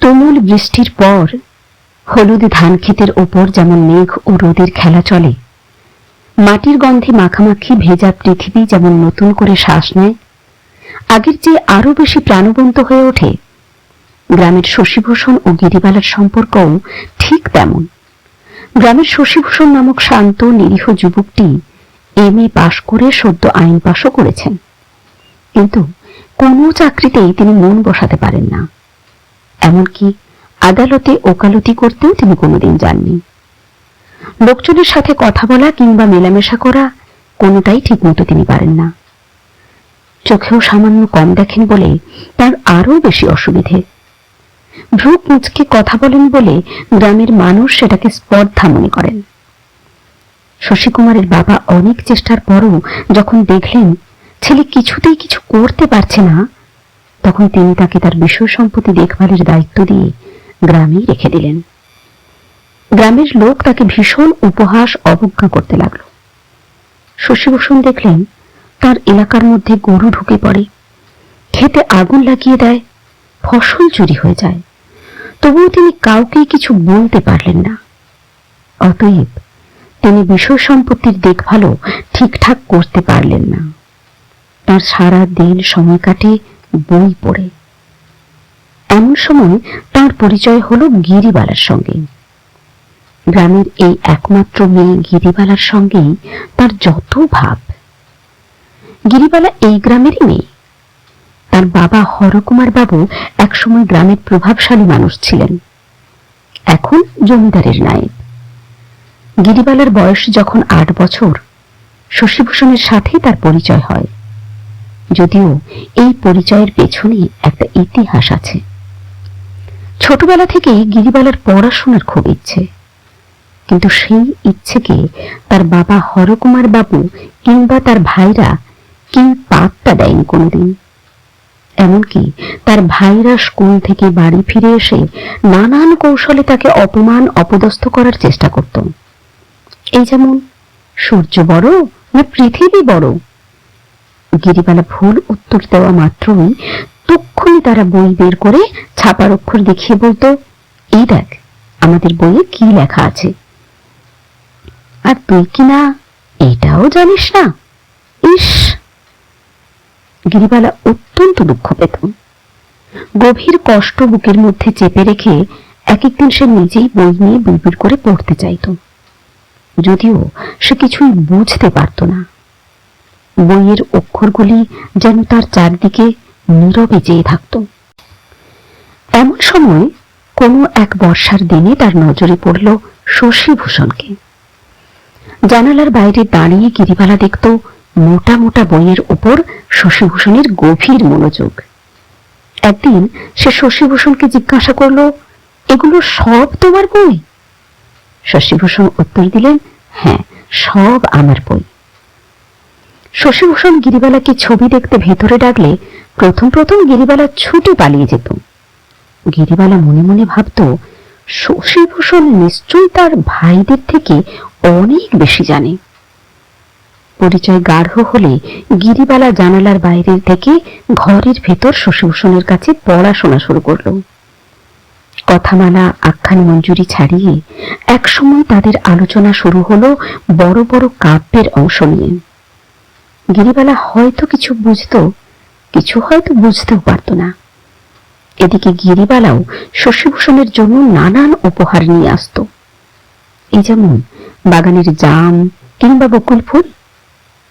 তুমুল বৃষ্টির পর হলুদ ধান ক্ষেতের ওপর যেমন মেঘ ও রোদের খেলা চলে, মাটির গন্ধে মাখামাখি ভেজা পৃথিবী যেমন নতুন করে শ্বাস নেয়, আগের চেয়ে আরও বেশি প্রাণবন্ত হয়ে ওঠে। গ্রামের শশীভূষণ ও গিরিবালার সম্পর্কও ঠিক তেমন। গ্রামের শশীভূষণ নামক শান্ত, নিরীহ যুবকটি এম. এ. পাশ করে সদ্য আইন পাশও করেছেন। কিন্তু কোনো চাকরিতেই তিনি মন বসাতে পারেন না। এমনকি আদালতে ওকালতি করতেও তিনি কোনোদিন যাননি। লোকজনের সাথে কথা বলা কিংবা মেলামেশা করা কোনোটাই ঠিকমতো তিনি পারেন না। চোখেও সামান্য কম দেখেন বলে তার আরও বেশি অসুবিধে। ভ্রু মুচকে কথা বলেন বলে গ্রামের মানুষ সেটাকে স্পর্ধা মনে করেন। শশীকুমারের বাবা অনেক চেষ্টার পরও যখন দেখলেন ছেলে কিছুতেই কিছু করতে পারছে না তখন তিনি তাকে তার বিষয় সম্পত্তি দেখভালের দায়িত্ব দিয়ে গ্রামেই রেখে দিলেন। গ্রামের লোক তাকে ভীষণ উপহাস, অবজ্ঞা করতে লাগল। শশীভূষণ দেখলেন, তার এলাকার মধ্যে গরু ঢুকে পড়ে। খেতে আগুন লাগিয়ে দেয়, ফসল চুরি হয়ে যায়। তবুও তিনি কাউকেই কিছু বলতে পারলেন না। অতএব তিনি বিষয় সম্পত্তির দেখভালও ঠিকঠাক করতে পারলেন না। তার সারা দিন সময় কাটে বই পড়ে। এমন সময় তার পরিচয় হলো গিরিবালার সঙ্গে। গ্রামের এই একমাত্র মেয়ে গিরিবালার সঙ্গেই তার যত ভাব। গিরিবালা এই গ্রামেরই মেয়ে। তার বাবা হরকুমার বাবু একসময় গ্রামের প্রভাবশালী মানুষ ছিলেন। এখন জমিদারের নায়েব। গিরিবালার বয়স যখন আট বছর, শশীভূষণের সাথেই তার পরিচয় হয়। যদিও এই পরিচয়ের পেছনে একটা ইতিহাস আছে। ছোটবেলা থেকেই গিরিবালার পড়াশোনার খুব ইচ্ছে। কিন্তু সেই ইচ্ছেকে তার বাবা হরকুমার বাবু কিংবা তার ভাইরা কি পাত্তা দেয়নি কোনোদিন। এমনকি তার ভাইরা স্কুল থেকে বাড়ি ফিরে এসে নানান কৌশলে তাকে অপমান, অপদস্থ করার চেষ্টা করত। এই যেমন সূর্য বড় না পৃথিবী বড় গিরিবালা ভুল উত্তর দেওয়া মাত্রই তক্ষুনি তারা বই বের করে ছাপার অক্ষর দেখিয়ে বলতো, এই দেখ, আমাদের বইয়ে কি লেখা আছে? আর তুই কি না? এটাও জানিস না? ইস! গিরিবালা অত্যন্ত দুঃখ পেত। গভীর কষ্ট বুকের মধ্যে চেপে রেখে এক একদিন সে নিজেই বই নিয়ে বিড়বিড় করে পড়তে চাইত। যদিও সে কিছুই বুঝতে পারত না। বইয়ের অক্ষরগুলি যেন তার চারদিকে নীরবে চেয়ে থাকত। এমন সময় কোনো এক বর্ষার দিনে তার নজরে পড়ল শশীভূষণকে জানালার বাইরে দাঁড়িয়ে গিরিবালা দেখত মোটা মোটা বইয়ের উপর শশীভূষণের গভীর মনোযোগ। একদিন সে শশীভূষণকে জিজ্ঞাসা করল, এগুলো সব তোমার বই? শশীভূষণ উত্তর দিলেন হ্যাঁ সব আমার বই। শশীভূষণ গিরিবালাকে ছবি দেখতে ভেতরে ডাকলে প্রথম প্রথম গিরিবালা ছুটে পালিয়ে যেত। গিরিবালা মনে মনে ভাবত, শশীভূষণ নিশ্চয়ই তার ভাইদের থেকে অনেক বেশি জানে। পরিচয় গাঢ় হলে গিরিবালা জানালার বাইরে থেকে ঘরের ভেতর শশীভূষণের কাছে পড়াশোনা শুরু করল। কথামালা, আখ্যান মঞ্জুরি ছাড়িয়ে একসময় তাদের আলোচনা শুরু হলো বড় বড় কাব্যের অংশ নিয়ে। গিরিবালা হয়তো কিছু বুঝত, কিছু হয়তো বুঝতেও পারত না। এদিকে গিরিবালাও শশীভূষণের জন্য নানান উপহার নিয়ে আসত। এই যেমন বাগানের জাম কিংবা বকুল ফুল,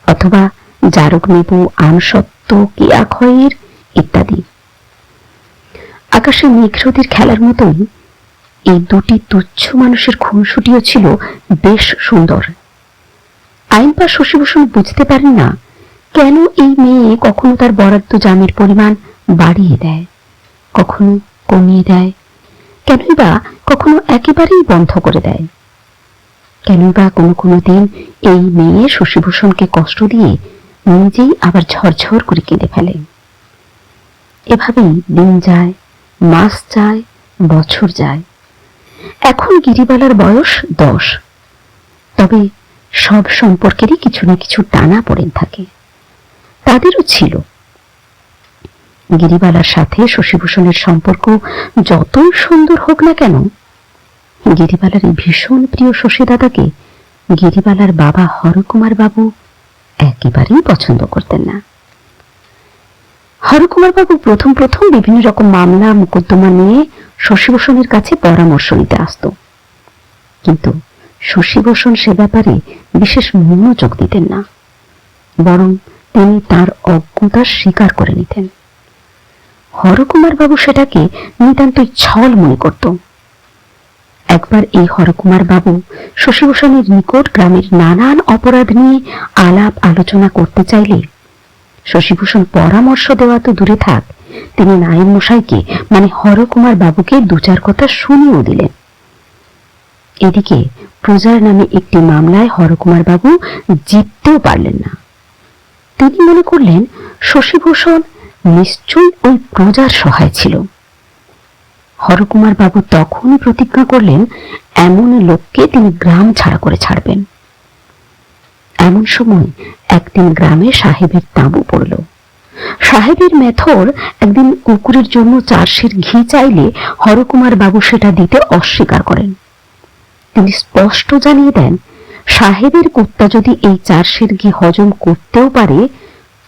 অথবা জারক নেবু আমসত্ত্ব কেয়া খয়ের ইত্যাদি। আকাশে মেঘরোদের খেলার মতোই এই দুটি তুচ্ছ মানুষের খুনসুটিও ছিল বেশ সুন্দর। আইন বা শশীভূষণ বুঝতে পারেন না কেন এই মেয়ে কখনো তার বরাদ্দ জামের পরিমাণ বাড়িয়ে দেয়? কখনো কমিয়ে দেয়? কেনই বা কখনো একেবারেই বন্ধ করে দেয়? কেনই বা কোনো কোনো দিন এই মেয়ে শশীভূষণকে কষ্ট দিয়ে নিজেই আবার ঝরঝর করে কেঁদে ফেলে। এভাবেই দিন যায়, মাস যায়, বছর যায়। এখন গিরিবালার বয়স দশ। তবে সব সম্পর্কেরই কিছু না কিছু টানা পড়েন থাকে। তাদেরও ছিল। গিরিবালার সাথে শশীভূষণের সম্পর্ক যতই সুন্দর হোক না কেন, গিরিবালার এই ভীষণ প্রিয় শশী দাদাকে গিরিবালার বাবা হরকুমার বাবু একেবারেই পছন্দ করতেন না। হরকুমার বাবু প্রথম প্রথম বিভিন্ন রকম মামলা, মোকদ্দমা নিয়ে শশীভূষণের কাছে পরামর্শ নিতে আসত। কিন্তু শশীভূষণ সে ব্যাপারে বিশেষ মনোযোগ দিতেন না। বরং তিনি তার অজ্ঞতা স্বীকার করে নিতেন। হরকুমার বাবু সেটাকে নিতান্তই ছল মনে করত। একবার এই হরকুমার বাবু শশীভূষণের নিকট গ্রামের নানান অপরাধ নিয়ে আলাপ আলোচনা করতে চাইলে, শশীভূষণ পরামর্শ দেওয়া তো দূরে থাক, তিনি নায়েব মশাইকে মানে হরকুমার বাবুকে দু চার কথা শুনিয়েও দিলেন। এদিকে প্রজার নামে একটি মামলায় হরকুমার বাবু জিততেও পারলেন না। তিনি মনে করলেন শশীভূষণ নিশ্চয়ই ওই প্রজার সহায় ছিল। হরকুমার বাবু তখনই প্রতিজ্ঞা করলেন, এমন লোককে তিনি গ্রাম ছাড়া করে ছাড়বেন। এমন সময় একদিন গ্রামে সাহেবের তাঁবু পড়ল। সাহেবের মেথর একদিন কুকুরের জন্য চারশের ঘি চাইলে হরকুমার বাবু সেটা দিতে অস্বীকার করেন। তিনি স্পষ্ট জানিয়ে দেন সাহেবের কুত্তা যদি এই চারশের ঘি হজম করতেও পারে,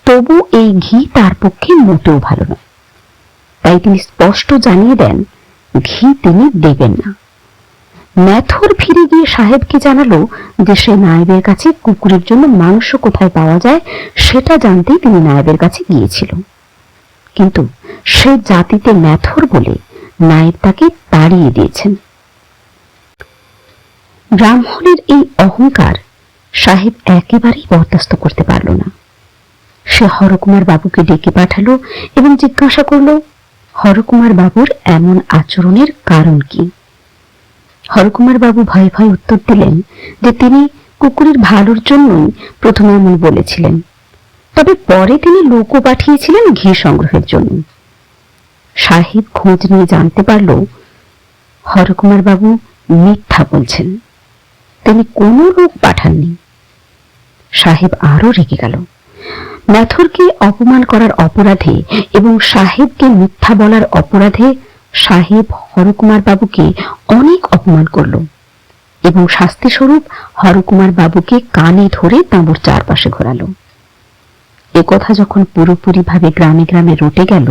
তবু এই ঘি তার পক্ষে মোটেও ভালো নয়। তাই তিনি স্পষ্ট জানিয়ে দেন, ঘি তিনি দেবেন না। ম্যাথর ফিরে গিয়ে সাহেবকে জানালো যে সে নায়েবের কাছে কুকুরের জন্য মাংস কোথায় পাওয়া যায়, সেটা জানতেই তিনি নায়েবের কাছে গিয়েছিল। কিন্তু সে জাতিতে ম্যাথর বলে নায়েব তাকে তাড়িয়ে দিয়েছেন। ব্রাহ্মণের এই অহংকার সাহেব একেবারেই বরদাস্ত করতে পারল না। সে হরকুমার বাবুকে ডেকে পাঠালো এবং জিজ্ঞাসা করল, হরকুমার বাবুর এমন আচরণের কারণ কি? হরকুমার বাবু ভয়ে ভয়ে উত্তর দিলেন যে তিনি কুকুরের ভালোর জন্যই প্রথমে এমন বলেছিলেন, তবে পরে তিনি লোকও পাঠিয়েছিলেন ঘি সংগ্রহের জন্য। সাহেব খোঁজ নিয়ে জানতে পারল, হরকুমার বাবু মিথ্যা বলছেন। তিনি কোনো লোক পাঠাননি। সাহেব আরও রেগে গেল। ম্যাথরকে অপমান করার অপরাধে এবং সাহেবকে মিথ্যা বলার অপরাধে সাহেব হরকুমার বাবুকে অনেক অপমান করল এবং শাস্তিস্বরূপ হরকুমার বাবুকে কানে ধরে তাঁবুর চারপাশে ঘোরালো। কথা যখন পুরোপুরি ভাবে গ্রামে গ্রামে রটে গেল,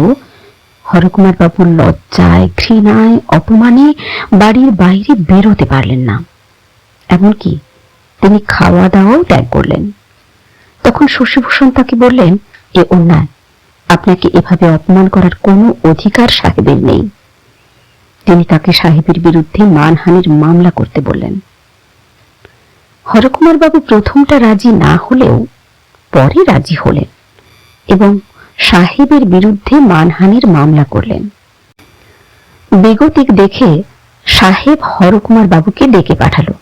হরকুমার বাবুর লজ্জায় ঘৃণায়, অপমানে বাড়ির বাইরে বেরোতে পারলেন না। এমনকি তিনি খাওয়া দাওয়াও ত্যাগ করলেন। তখন শশীভূষণ তাকে বললেন, এ অন্যায়, আপনাকে এভাবে অপমান করার কোনো অধিকার সাহেবের নেই। তিনি তাকে সাহেবের বিরুদ্ধে মানহানির মামলা করতে বললেন। হরকুমার বাবু প্রথমটা রাজি না হলেও পরে রাজি হলেন এবং সাহেবের বিরুদ্ধে মানহানির মামলা করলেন। বেগতিক দেখে সাহেব হরকুমার বাবুকে ডেকে পাঠালো।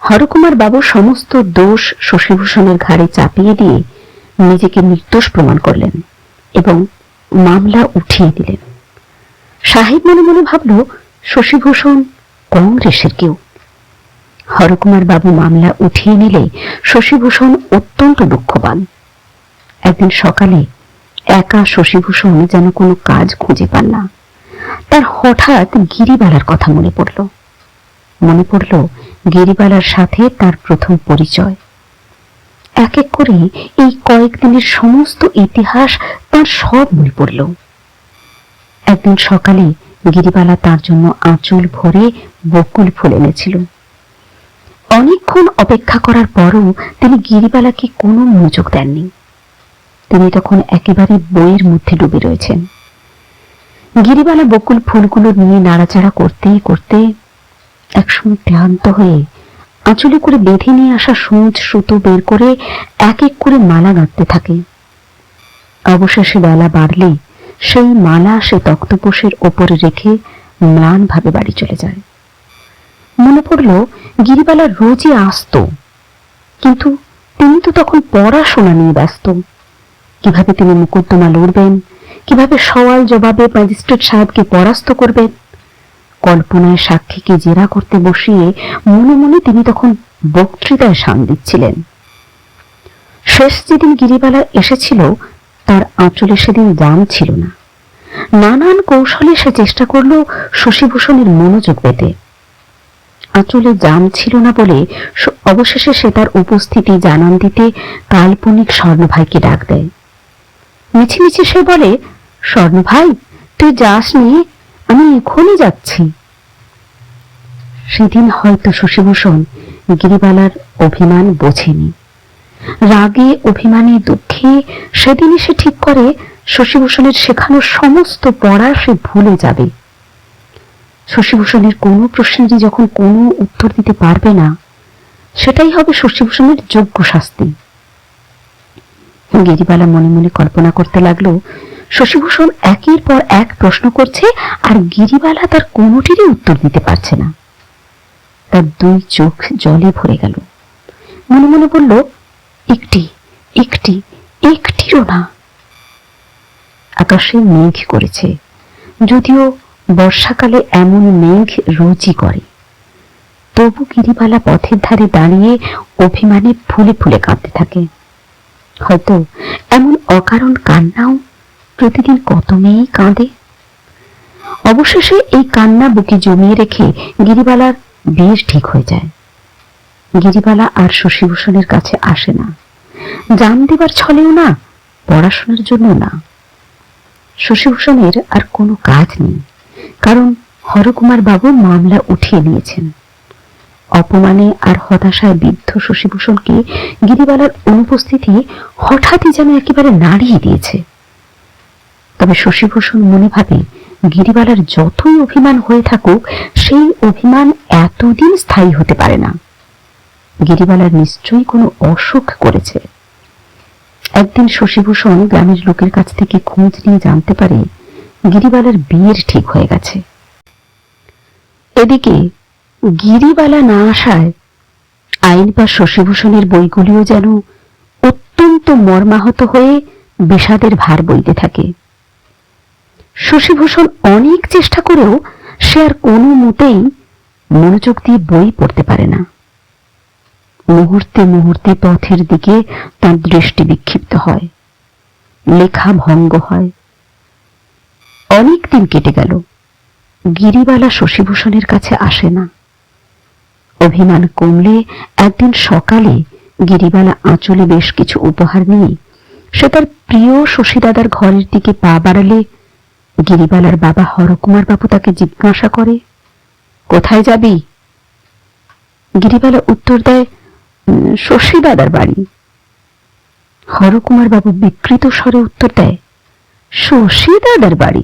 হরকুমার বাবু সমস্ত দোষ শশীভূষণের ঘাড়ে চাপিয়ে দিয়ে নিজেকে নির্দোষ প্রমাণ করলেন এবং মামলা উঠিয়ে দিলেন। সাহেব মনে মনে ভাবল, শশীভূষণ কংগ্রেসের কেউ। হরকুমার বাবু মামলা উঠিয়ে নিলে শশীভূষণ অত্যন্ত দুঃখবান। একদিন সকালে একা শশীভূষণ যেন কোনো কাজ খুঁজে পান না। তার হঠাৎ গিরিবালার কথা মনে পড়ল। মনে পড়ল গিরিবালার সাথে তার প্রথম পরিচয়। এক এক করে এই কয়েকদিনের সমস্ত ইতিহাস তার সব মনে পড়ল। একদিন সকালে গিরিবালা তার জন্য আঁচল ভরে বকুল ফুল এনেছিল। অনেকক্ষণ অপেক্ষা করার পরও তিনি গিরিবালাকে কোনো মনোযোগ দেননি। তিনি তখন একেবারে বইয়ের মধ্যে ডুবে রয়েছেন। গিরিবালা বকুল ফুলগুলো নিয়ে নাড়াচাড়া করতেই করতে একসময় ক্লান্ত হয়ে আঁচলে করে বেঁধে নিয়ে আসা সূচ সুতো বের করে এক এক করে মালা গাঁথতে থাকে। অবশেষে বেলা বাড়লে সেই মালা সে তক্তপোষের ওপরে রেখে ম্লান ভাবে বাড়ি চলে যায়। মনে পড়ল গিরিবালা রোজই আসত, কিন্তু তিনি তো তখন পড়াশোনা নিয়ে ব্যস্ত। কীভাবে তিনি মুকদ্দমা লড়বেন, কীভাবে সওয়াল জবাবে ম্যাজিস্ট্রেট সাহেবকে পরাস্ত করবেন কল্পনায় সাক্ষীকে জেরা করতে বসিয়ে মনে মনে তিনি তখন বক্তৃতায় সান দিচ্ছিলেন। শেষ যেদিন গিরিবালা এসেছিল, তার আঁচলে সেদিন জাম ছিল না। নানান কৌশলে সে চেষ্টা করল শশীভূষণের মনোযোগ পেতে। আঁচলে জাম ছিল না বলে অবশেষে সে তার উপস্থিতি জানান দিতে কাল্পনিক স্বর্ণভাইকে ডাক দেয়। মিছিমিছি সে বলে স্বর্ণ ভাই তুই যাস নি? আমি এখনই যাচ্ছি। সেদিন হয়তো শশীভূষণ গিরিবালার অভিমান বোঝেনি। রাগে, অভিমানে, দুঃখে সেদিনই সে ঠিক করে শশীভূষণের শেখানো সমস্ত পড়া সে ভুলে যাবে। শশীভূষণের কোনো প্রশ্নেরই যখন কোনো উত্তর দিতে পারবে না, সেটাই হবে শশীভূষণের যোগ্য শাস্তি। গিরিবালা মনে মনে কল্পনা করতে লাগল শশীভূষণ একের পর এক প্রশ্ন করছে আর গিরিবালা তার কোনোটিরই উত্তর দিতে পারছে না। তার দুই চোখ জলে ভরে গেল। মনে মনে বলল, একটি একটি, একটিরও না। আকাশে মেঘ করেছে। যদিও বর্ষাকালে এমন মেঘ রোজই করে। তবু গিরিবালা পথের ধারে দাঁড়িয়ে অভিমানে ফুলে ফুলে কাঁদতে থাকে। হয়তো এমন অকারণ কান্নাও প্রতিদিন কত মেয়েই কাঁদে? অবশেষে এই কান্না বুকে জমিয়ে রেখে গিরিবালার বিয়ের ঠিক হয়ে যায়। গিরিবালা আর শশীভূষণের কাছে আসে না। জান দেবার ছলেও না, পড়াশোনার জন্য না। শশীভূষণের আর কোনো কাজ নেই, কারণ হরকুমার বাবু মামলা উঠিয়ে নিয়েছেন। অপমানে আর হতাশায় বিদ্ধ শশীভূষণকে গিরিবালার অনুপস্থিতি হঠাৎই যেন একেবারে নাড়িয়ে দিয়েছে। তবে শশীভূষণ মনে ভাবে, গিরিবালার যতই অভিমান হয়ে থাকুক, সেই অভিমান এতদিন স্থায়ী হতে পারে না। গিরিবালার নিশ্চয়ই কোনো অসুখ করেছে। একদিন শশীভূষণ গ্রামের লোকের কাছ থেকে খোঁজ নিয়ে জানতে পারে, গিরিবালার বিয়ের ঠিক হয়ে গেছে। এদিকে গিরিবালা না আসায় আইন বা শশীভূষণের বইগুলিও যেন অত্যন্ত মর্মাহত হয়ে বিষাদের ভার বইতে থাকে। শশীভূষণ অনেক চেষ্টা করেও সে আর কোনো মতেই মনোযোগ দিয়ে বই পড়তে পারে না। মুহূর্তে মুহূর্তে পথের দিকে তার দৃষ্টি বিক্ষিপ্ত হয়। লেখা ভঙ্গ হয়। অনেক দিন কেটে গেল। গিরিবালা শশীভূষণের কাছে আসে না। অভিমান কমলে একদিন সকালে গিরিবালা আঁচলে বেশ কিছু উপহার নিয়ে সে তার প্রিয় শশীদাদার ঘরের দিকে পা বাড়ালে গিরিবালার বাবা হরকুমার বাবু তাকে জিজ্ঞাসা করে কোথায় যাবি? গিরিবালা উত্তর দেয় "উম, শশীদাদার বাড়ি। হরকুমার বাবু বিকৃত স্বরে উত্তর দেয় শশীদাদার বাড়ি?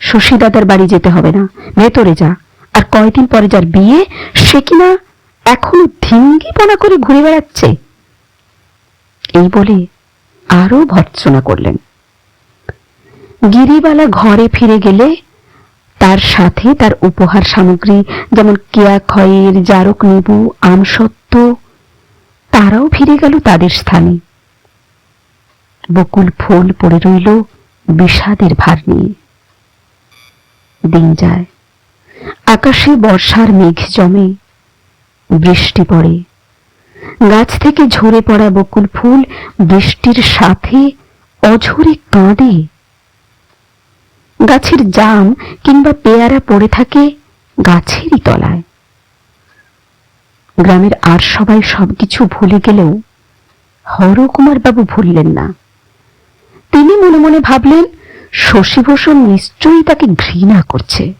শশীদাদার বাড়ি যেতে হবে না ভেতরে যা। আর কয়দিন পরে যার বিয়ে সে কিনা এখনও ধিঙ্গিপনা করে ঘুরে বেড়াচ্ছে? এই বলে আরও ভর্ৎসনা করলেন। গিরিবালা ঘরে ফিরে গেলে তার সাথে তার উপহার সামগ্রী, যেমন কেয়া খয়ের, জারক লেবু আমসত্ত্ব তারাও ফিরে গেল তাদের স্থানে। বকুল ফুল পড়ে রইল বিষাদের ভার নিয়ে। দিন যায়, আকাশে বর্ষার মেঘ জমে, বৃষ্টি পড়ে। গাছ থেকে ঝরে পড়া বকুল ফুল বৃষ্টির সাথে অঝরে কাঁদে। গাছের জাম কিংবা পেয়ারা পড়ে থাকে গাছেরই তলায়। গ্রামের আর সবাই সবকিছু ভুলে গেলেও হরকুমার বাবু ভুললেন না। তিনি মনে মনে ভাবলেন, শশীভূষণ নিশ্চয়ই তাকে ঘৃণা করছে।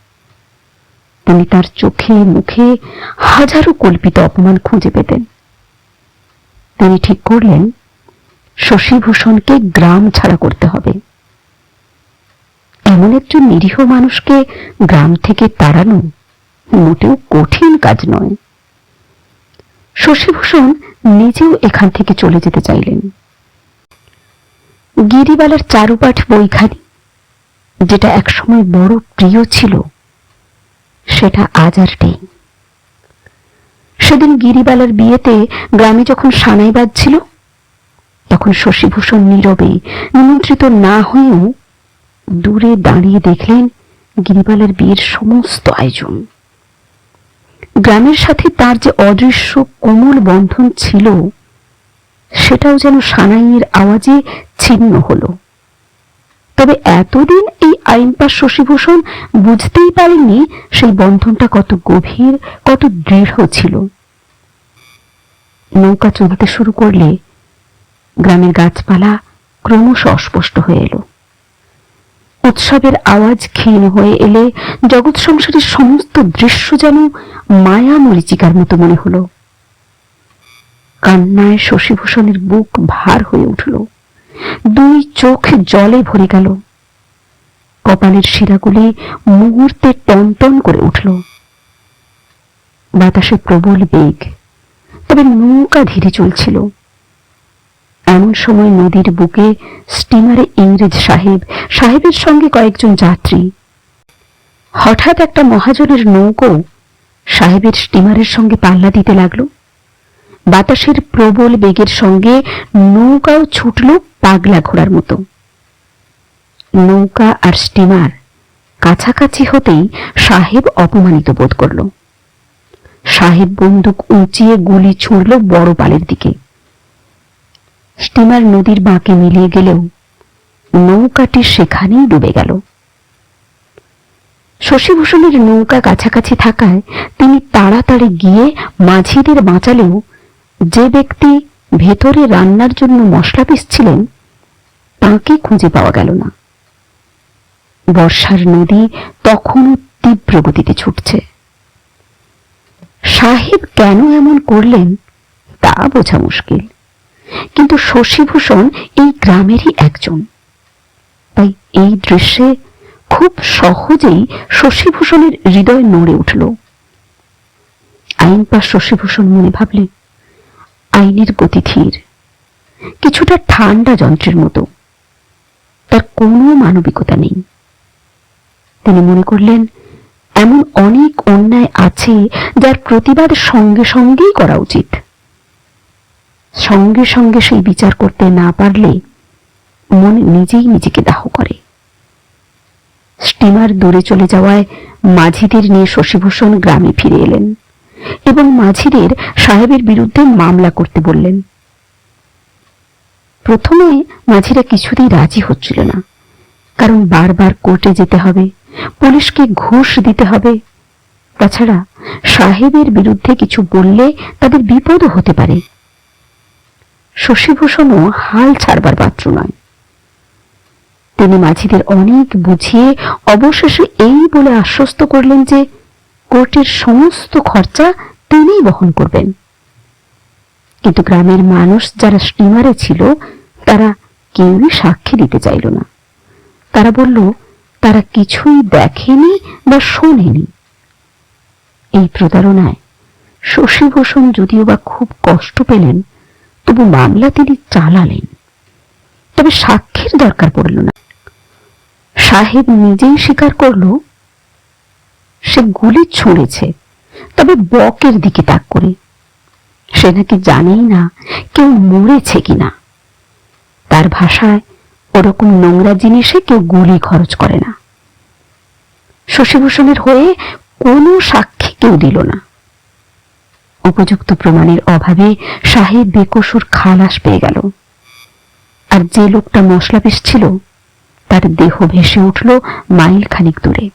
তিনি তার চোখে মুখে হাজারো কল্পিত অপমান খুঁজে পেতেন। তিনি ঠিক করলেন, শশীভূষণকে গ্রাম ছাড়া করতে হবে। এমন একজন নিরীহ মানুষকে গ্রাম থেকে তাড়ানো মোটেও কঠিন কাজ নয়। শশীভূষণ নিজেও এখান থেকে চলে যেতে চাইলেন। গিরিবালার চারুপাঠ বইখানি, যেটা একসময় বড় প্রিয় ছিল, সেটা আজ আর নেই। সেদিন গিরিবালার বিয়েতে গ্রামে যখন সানাই বাজছিল তখন শশীভূষণ নীরবে নিমন্ত্রিত না হয়েও দূরে দাঁড়িয়ে দেখলেন গিরিবালার বিয়ের সমস্ত আয়োজন। গ্রামের সাথে তার যে অদৃশ্য কোমল বন্ধন ছিল, সেটাও যেন সানাইয়ের আওয়াজে ছিন্ন হলো। তবে এতদিন এই আইন পাশ শশীভূষণ বুঝতেই পারেননি সেই বন্ধনটা কত গভীর, কত দৃঢ় ছিল। নৌকা চলতে শুরু করলে গ্রামের গাছপালা ক্রমশ অস্পষ্ট হয়ে এলো। উৎসবের আওয়াজ ক্ষীণ হয়ে এলে জগৎ সংসারের সমস্ত দৃশ্য যেন মায়া মরিচিকার মতো মনে হলো। কান্নায় শশীভূষণের বুক ভার হয়ে উঠল। দুই চোখ জলে ভরে গেল। কপালের শিরাগুলি মুহূর্তে টনটন করে উঠল। বাতাসে প্রবল বেগ, তবে নৌকা ধীরে চলছিল। এমন সময় নদীর বুকে স্টিমারে ইংরেজ সাহেব, সাহেবের সঙ্গে কয়েকজন যাত্রী। হঠাৎ একটা মহাজনের নৌকো সাহেবের স্টিমারের সঙ্গে পাল্লা দিতে লাগল। বাতাসের প্রবল বেগের সঙ্গে নৌকাও ছুটল পাগলা ঘোড়ার মতো। নৌকা আর স্টিমার কাছাকাছি হতেই সাহেব অপমানিত বোধ করল। সাহেব বন্দুক উঁচিয়ে গুলি ছুঁড়ল বড় পালের দিকে। স্টিমার নদীর বাঁকে মিলিয়ে গেলেও নৌকাটি সেখানেই ডুবে গেল। শশীভূষণের নৌকা কাছাকাছি থাকায় তিনি তাড়াতাড়ি গিয়ে মাঝিদের বাঁচালেও যে ব্যক্তি ভেতরে রান্নার জন্য মশলা পিসছিলেন, তাঁকে খুঁজে পাওয়া গেল না। বর্ষার নদী তখনও তীব্র গতিতে ছুটছে। সাহেব কেন এমন করলেন তা বোঝা মুশকিল। কিন্তু শশীভূষণ এই গ্রামেরই একজন। তাই এই দৃশ্যে খুব সহজেই শশীভূষণের হৃদয় নড়ে উঠল। আইন পাশ শশীভূষণ মনে ভাবলেন আইনের গতি ধীর, কিছুটা ঠান্ডা যন্ত্রের মতো। তার কোনো মানবিকতা নেই। তিনি মনে করলেন, এমন অনেক অন্যায় আছে যার প্রতিবাদ সঙ্গে সঙ্গেই করা উচিত। সঙ্গে সঙ্গে সেই বিচার করতে না পারলে মন নিজেই নিজেকে দাহ করে। স্টিমার দূরে চলে যাওয়ায় মাঝিদের নিয়ে শশীভূষণ গ্রামে ফিরে এলেন এবং মাঝিদের সাহেবের বিরুদ্ধে মামলা করতে বললেন। প্রথমে মাঝিরা কিছুতেই রাজি হচ্ছিল না, কারণ বারবার কোর্টে যেতে হবে, পুলিশকে ঘুষ দিতে হবে। তাছাড়া সাহেবের বিরুদ্ধে কিছু বললে তাদের বিপদও হতে পারে। শশীভূষণও হাল ছাড়বার পাত্র নয়। তিনি মাঝিদের অনেক বুঝিয়ে অবশেষে এই বলে আশ্বস্ত করলেন যে কোর্টের সমস্ত খরচা তিনিই বহন করবেন। কিন্তু গ্রামের মানুষ যারা স্টিমারে ছিল, তারা কেউই সাক্ষী দিতে চাইল না। তারা বলল, তারা কিছুই দেখেনি বা শোনেনি। এই প্রতারণায় শশীভূষণ যদিও বা খুব কষ্ট পেলেন তবু মামলা তিনি চালালেন। তবে সাক্ষীর দরকার পড়ল না। সাহেব নিজেই স্বীকার করল, সে গুলি ছুঁড়েছে, তবে বকের দিকে তাক করে। সে নাকি জানেই না কেউ মরেছে কিনা। তার ভাষায় ওরকম নোংরা জিনিসে কেউ গুলি খরচ করে না। শশীভূষণের হয়ে কোনো সাক্ষী কেউ দিল না। উপযুক্ত প্রমাণের অভাবে সাহেব বেকসুর খালাস পেয়ে গেল। আর যে লোকটা মশলা পিসছিল তার দেহ ভেসে উঠল মাইল খানিক দূরে।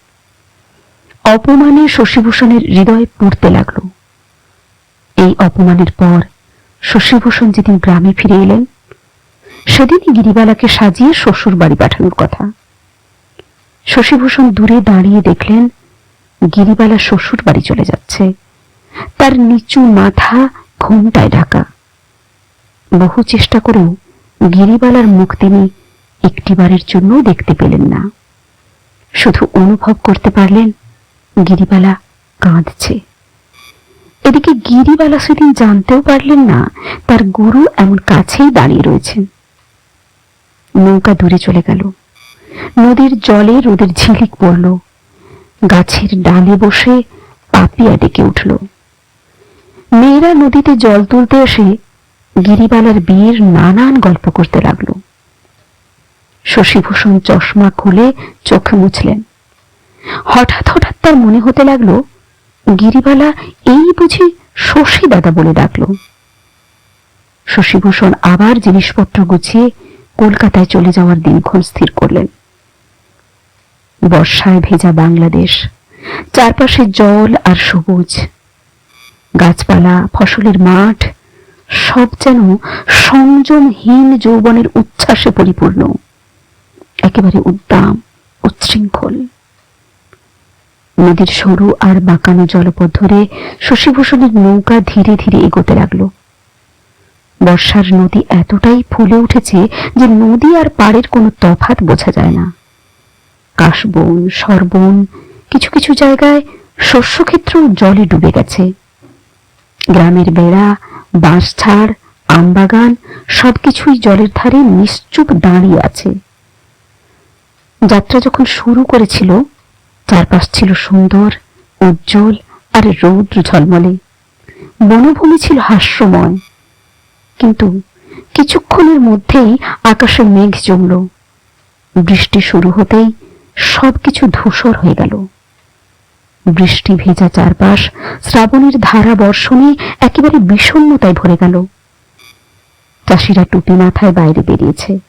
অপমানে শশীভূষণের হৃদয় পুড়তে লাগল। এই অপমানের পর শশীভূষণ যেদিন গ্রামে ফিরে এলেন, সেদিনই গিরিবালাকে সাজিয়ে শ্বশুর বাড়ি পাঠানোর কথা। শশীভূষণ দূরে দাঁড়িয়ে দেখলেন, গিরিবালা শ্বশুর বাড়ি চলে যাচ্ছে। তার নিচু মাথা ঘুমটায় ঢাকা। বহু চেষ্টা করেও গিরিবালার মুখ তিনি একটিবারের জন্য দেখতে পেলেন না। শুধু অনুভব করতে পারলেন, গিরিবালা কাঁদছে। এদিকে গিরিবালা সেদিন জানতেও পারলেন না, তার গুরু এমন কাছেই দাঁড়িয়ে রয়েছেন। নৌকা দূরে চলে গেল। নদীর জলে রোদের ঝিলিক পড়ল। গাছের ডালে বসে পাপিয়া ডেকে উঠল। মেয়েরা নদীতে জল তুলতে এসে গিরিবালার বিয়ের নানান গল্প করতে লাগল। শশীভূষণ চশমা খুলে চোখে মুছলেন। হঠাৎ হঠাৎ তার মনে হতে লাগল, গিরিবালা এই বুঝি শশী দাদা বলে ডাকল। শশীভূষণ আবার জিনিসপত্র গুছিয়ে কলকাতায় চলে যাওয়ার দিনক্ষণ স্থির করলেন। বর্ষায় ভেজা বাংলাদেশ, চারপাশে জল আর সবুজ। গাছপালা, ফসলের মাঠ, সব যেন সংযমহীন যৌবনের উচ্ছ্বাসে পরিপূর্ণ। একেবারে উদ্দাম উচ্ছৃঙ্খল নদীর সরু আর বাঁকানো জলপথ ধরে শশীভূষণের নৌকা ধীরে ধীরে এগোতে লাগল। বর্ষার নদী এতটাই ফুলে উঠেছে যে নদী আর পাড়ের কোনো তফাত বোঝা যায় না। কাশবন, সরবন, কিছু কিছু জায়গায় শস্যক্ষেত্র জলে ডুবে গেছে। গ্রামের বেড়া বাঁশঝাড় আমবাগান সবকিছুই জলের ধারে নিশ্চুপ দাঁড়িয়ে আছে। যাত্রা যখন শুরু করেছিল, চারপাশ ছিল সুন্দর, উজ্জ্বল আর রৌদ্র ঝলমলে। বনভূমি ছিল হাস্যময়। কিন্তু কিছুক্ষণের মধ্যেই আকাশে মেঘ জমল। বৃষ্টি শুরু হতেই সবকিছু ধূসর হয়ে গেল। বৃষ্টি ভেজা চারপাশ, শ্রাবণের ধারা বর্ষণে একেবারে বিষণ্ণতায় ভরে গেল। চাষিরা টুপি মাথায় বাইরে বেরিয়েছে।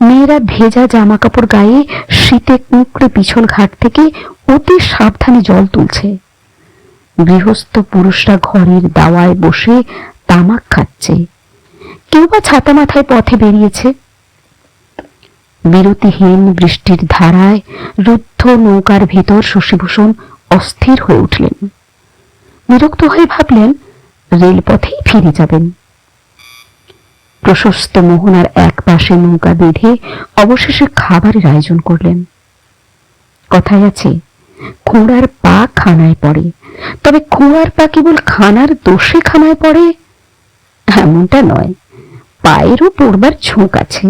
মেয়েরা ভেজা জামা কাপড় গায়ে শীতে কুঁকড়ে পিছল ঘাট থেকে অতি সাবধানে জল তুলছে। গৃহস্থ পুরুষরা ঘরের দাওয়ায় বসে তামাক খাচ্ছে। কেউ বা ছাতা মাথায় পথে বেরিয়েছে। বিরতিহীন বৃষ্টির ধারায় রুদ্ধ নৌকার ভেতর শশীভূষণ অস্থির হয়ে উঠলেন। বিরক্ত হয়ে ভাবলেন, রেলপথেই ফিরে যাবেন। প্রশস্ত মোহনার এক পাশে নৌকা বেঁধে অবশেষে খাবারের আয়োজন করলেন। কথায় আছে খোঁড়ার পা খানায় পড়ে, তবে খোঁড়ার পা কেবল খানার দোষে খানায় পড়ে? এমনটা নয়, পায়েরও পড়বার ঝোঁক আছে।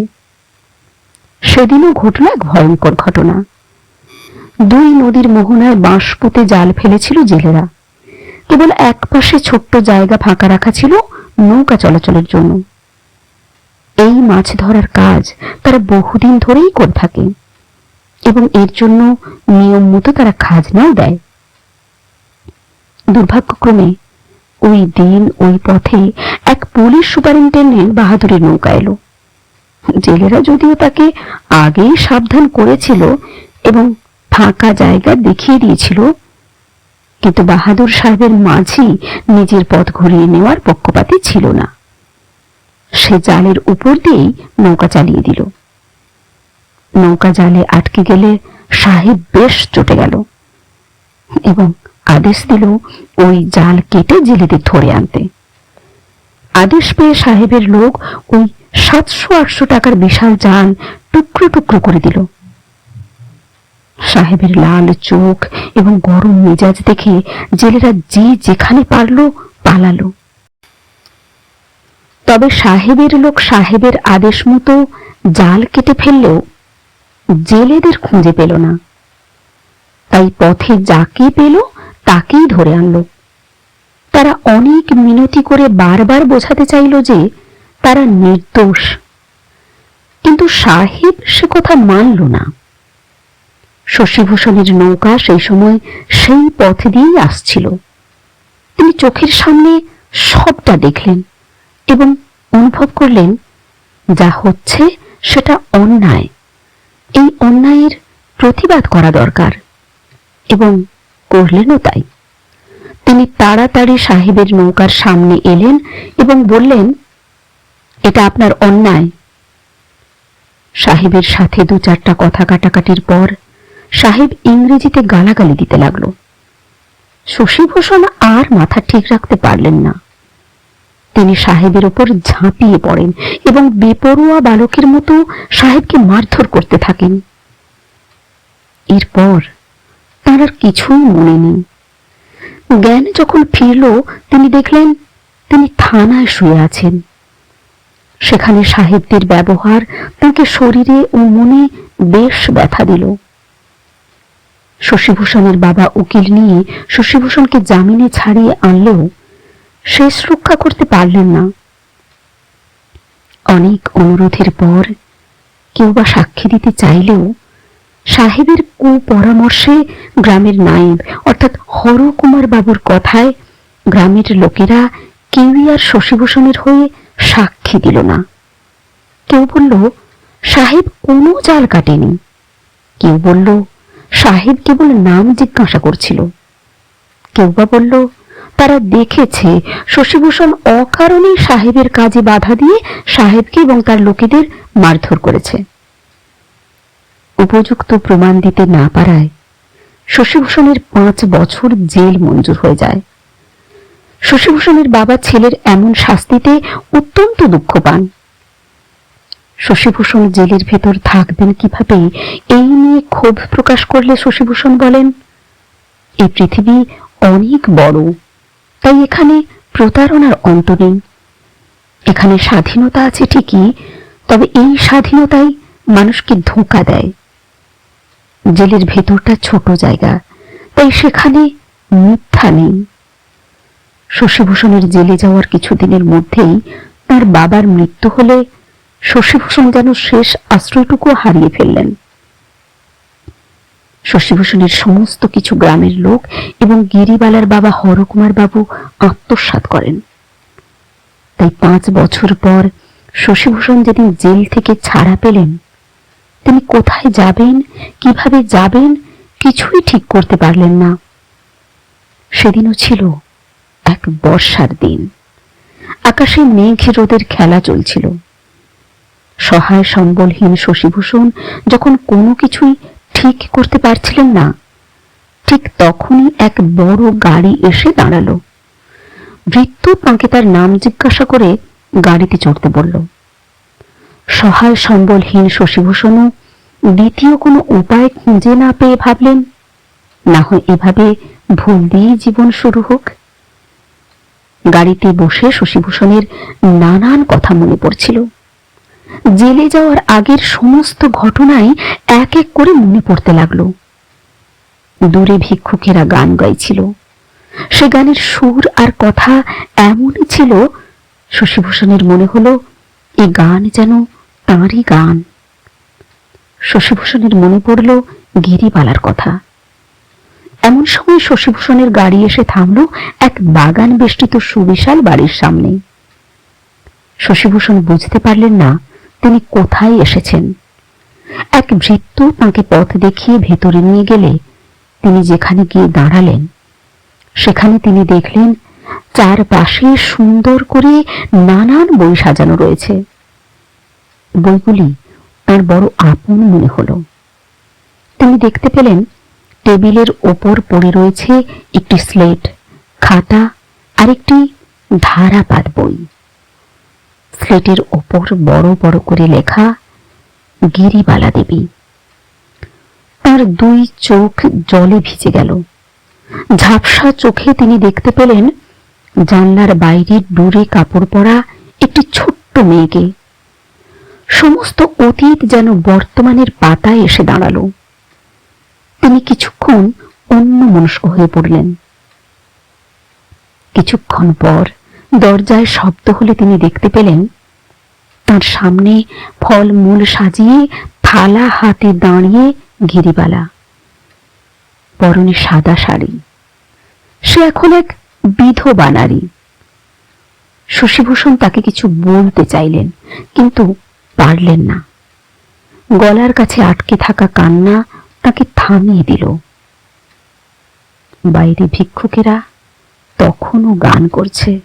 সেদিনও ঘটল এক ভয়ঙ্কর ঘটনা। দুই নদীর মোহনায় বাঁশ পুঁতে জাল ফেলেছিল জেলেরা। কেবল এক পাশে ছোট্ট জায়গা ফাঁকা রাখা ছিল নৌকা চলাচলের জন্য। এই মাছ ধরার কাজ তারা বহুদিন ধরেই করে থাকে এবং এর জন্য নিয়ম মতো তারা খাজনাও দেয়। দুর্ভাগ্যক্রমে ওই দিন ওই পথে এক পুলিশ সুপারিনটেন্ডেন্ট বাহাদুরের নৌকা এলো। জেলেরা যদিও তাকে আগেই সাবধান করেছিল এবং ফাঁকা জায়গা দেখিয়ে দিয়েছিল। কিন্তু বাহাদুর সাহেবের মাঝি নিজের পথ ঘুরিয়ে নেওয়ার পক্ষপাতী ছিল না। সে জালের উপর দিয়েই নৌকা চালিয়ে দিল। নৌকা জালে আটকে গেলে সাহেব বেশ চটে গেল এবং আদেশ দিল ওই জাল কেটে জেলেদের ধরে আনতে। আদেশ পেয়ে সাহেবের লোক ওই সাতশো আটশো টাকার বিশাল জাল টুকরো টুকরো করে দিল। সাহেবের লাল চোখ এবং গরম মেজাজ দেখে জেলেরা যে যেখানে পারল, পালালো। তবে সাহেবের লোক সাহেবের আদেশ মতো জাল কেটে ফেললেও জেলেদের খুঁজে পেল না। তাই পথে যাকে পেল, তাকেই ধরে আনলো। তারা অনেক মিনতি করে বারবার বোঝাতে চাইল যে তারা নির্দোষ। কিন্তু সাহেব সে কথা মানল না। শশীভূষণের নৌকা সেই সময় সেই পথ দিয়েই আসছিল। তিনি চোখের সামনে সবটা দেখলেন এবং অনুভব করলেন, যা হচ্ছে সেটা অন্যায়। এই অন্যায়ের প্রতিবাদ করা দরকার এবং করলেনও তাই। তিনি তাড়াতাড়ি সাহেবের নৌকার সামনে এলেন এবং বললেন, এটা আপনার অন্যায়। সাহেবের সাথে দু চারটা কথা কাটাকাটির পর সাহেব ইংরেজিতে গালাগালি দিতে লাগল। শশীভূষণ আর মাথা ঠিক রাখতে পারলেন না। তিনি সাহেবের ওপর ঝাঁপিয়ে পড়েন এবং বেপরোয়া বালকের মতো সাহেবকে মারধর করতে থাকেন। এরপর তার আর কিছুই মনে নেই। জ্ঞান যখন ফিরল, তিনি দেখলেন তিনি থানায় শুয়ে আছেন। সেখানে সাহেবদের ব্যবহার তাকে শরীরে ও মনে বেশ ব্যথা দিল। শশীভূষণের বাবা উকিল নিয়ে শশীভূষণকে জামিনে ছাড়িয়ে আনলেও শেষ রক্ষা করতে পারলেন না। অনেক অনুরোধের পর কেউ বা সাক্ষী দিতে চাইলেও সাহেবের কুপরামর্শে গ্রামের নায়েব, অর্থাৎ হরকুমার বাবুর কথায় গ্রামের লোকেরা কেউই আর শশীভূষণের হয়ে সাক্ষী দিল না। কেউ বলল, সাহেব, কোনো জাল কাটেনি। কেউ বলল সাহেব কেবল নাম জিজ্ঞাসা করছিল। কেউ বা বলল, তারা দেখেছে শশীভূষণ অকারণেই সাহেবের কাজে বাধা দিয়ে সাহেবকে এবং তার লোকেদের মারধর করেছে। উপযুক্ত প্রমাণ দিতে না পারায় শশীভূষণের পাঁচ বছর জেল মঞ্জুর হয়ে যায়। শশীভূষণের বাবা ছেলের এমন শাস্তিতে অত্যন্ত দুঃখ পান। শশীভূষণ জেলের ভেতর থাকবেন কীভাবে এই নিয়ে ক্ষোভ প্রকাশ করলে শশীভূষণ বলেন এই পৃথিবী অনেক বড়, তাই এখানে প্রতারণার অন্ত নেই। এখানে স্বাধীনতা আছে ঠিকই, তবে এই স্বাধীনতাই মানুষকে ধোঁকা দেয়। জেলের ভেতরটা ছোট জায়গা, তাই সেখানে মিথ্যা নেই। শশীভূষণের জেলে যাওয়ার কিছুদিনের মধ্যেই তার বাবার মৃত্যু হলে শশীভূষণ যেন শেষ আশ্রয়টুকু হারিয়ে ফেললেন। শশীভূষণের সমস্ত কিছু গ্রামের লোক এবং গিরিবালার বাবা হরকুমার বাবু আত্মসাৎ করেন। তাই পাঁচ বছর পর শশীভূষণ যেদিন জেল থেকে ছাড়া পেলেন, তিনি কোথায় যাবেন, কীভাবে যাবেন, কিছুই ঠিক করতে পারলেন না। সেদিনও ছিল এক বর্ষার দিন। আকাশে মেঘ রোদের খেলা চলছিল। সহায় সম্বলহীন শশীভূষণ যখন কোনো কিছুই ঠিক করতে পারছিলেন না, ঠিক তখনই এক বড় গাড়ি এসে দাঁড়াল। ভৃত্য তাঁকে তার নাম জিজ্ঞাসা করে গাড়িতে চড়তে বলল। সহায় সম্বলহীন শশীভূষণও দ্বিতীয় কোনো উপায় খুঁজে না পেয়ে ভাবলেন, না হয় এভাবে ভুল দিয়েই জীবন শুরু হোক। গাড়িতে বসে শশীভূষণের নানান কথা মনে পড়ছিল। জেলে যাওয়ার আগের সমস্ত ঘটনাই এক এক করে মনে পড়তে লাগল। দূরে ভিক্ষুকেরা গান গাইছিল। সে গানের সুর আর কথা এমনই ছিল, শশীভূষণের মনে হলো এই গান যেন তাঁরই গান। শশীভূষণের মনে পড়ল গিরিবালার কথা। এমন সময় শশীভূষণের গাড়ি এসে থামল এক বাগান বেষ্টিত সুবিশাল বাড়ির সামনে। শশীভূষণ বুঝতে পারলেন না তিনি কোথায় এসেছেন? এক ভৃত্য তাঁকে পথ দেখিয়ে ভেতরে নিয়ে গেলে তিনি যেখানে গিয়ে দাঁড়ালেন, সেখানে তিনি দেখলেন চারপাশে সুন্দর করে নানান বই সাজানো রয়েছে। বইগুলি তার বড় আপন মনে হলো। তিনি দেখতে পেলেন টেবিলের ওপর পড়ে রয়েছে একটি স্লেট, খাতা আর একটি ধারাপাত বই। স্লেটের ওপর বড় বড় করে লেখা, গিরিবালা দেবী। তার দুই চোখ জলে ভিজে গেল। ঝাপসা চোখে তিনি দেখতে পেলেন, জানলার বাইরে দূরে কাপড় পরা একটি ছোট্ট মেয়েকে। সমস্ত অতীত যেন বর্তমানের পাতায় এসে দাঁড়াল। তিনি কিছুক্ষণ অন্য মনস্ক হয়ে পড়লেন। কিছুক্ষণ পর দরজায় শব্দ হলে তিনি দেখতে পেলেন, তার সামনে ফল মূল সাজিয়ে থালা হাতে দাঁড়িয়ে গিরিবালা। পরনে সাদা শাড়ি। সে এখন এক বিধবা নারী। শশীভূষণ তাকে কিছু বলতে চাইলেন, কিন্তু পারলেন না। গলার কাছে আটকে থাকা কান্না তাকে থামিয়ে দিল। বাইরে ভিক্ষুকেরা তখনও গান করছে।